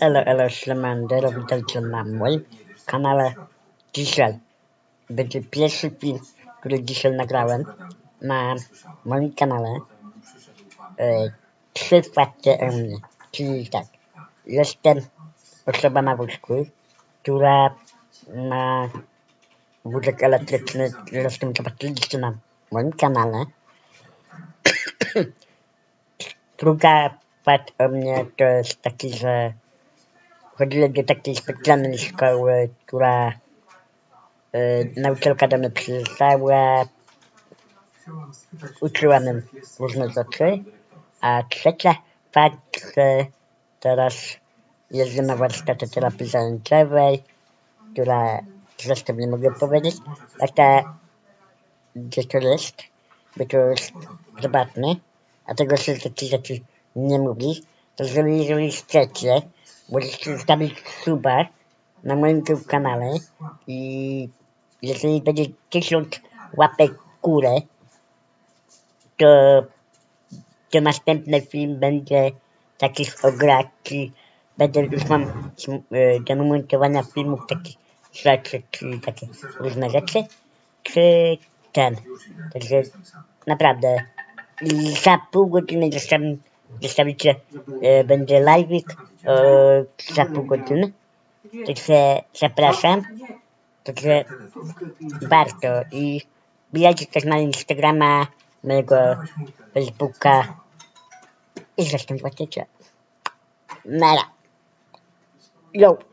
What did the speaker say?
Elo, elo, Ślemander, witajcie na moim kanale. Dzisiaj będzie pierwszy film, który dzisiaj nagrałem na moim kanale. E, trzy fakty o mnie. Czyli tak, jestem osoba na wózku, która ma wózek elektryczny, zresztą zobaczyliście na moim kanale. Druga fakt o mnie to jest taki, że chodziłem do takiej specjalnej szkoły, która y, nauczycielka do mnie przyjeżdżała, uczyła mnie różne rzeczy. A trzecia fakt, że teraz jeżdżę na warsztaty terapii zajęciowej, która zresztą nie mogę powiedzieć, jaka gdzie to jest, bo to jest prywatne, a tego się takie rzeczy nie mówi, jeżeli, jeżeli chcecie, możecie zostawić suba na moim tu kanale i jeżeli będzie tysiąc łapek górę, to, to następny film będzie taki z ograki, będę już mam e, do montowania filmów takich rzeczy, czyli takie różne rzeczy, czy ten, także naprawdę za pół godziny zostawi, zostawicie, e, będzie live e, za pół godziny. Także zapraszam. Także warto i wbijajcie też na Instagrama, mojego Facebooka i zresztą zobaczycie. Nara. Yo.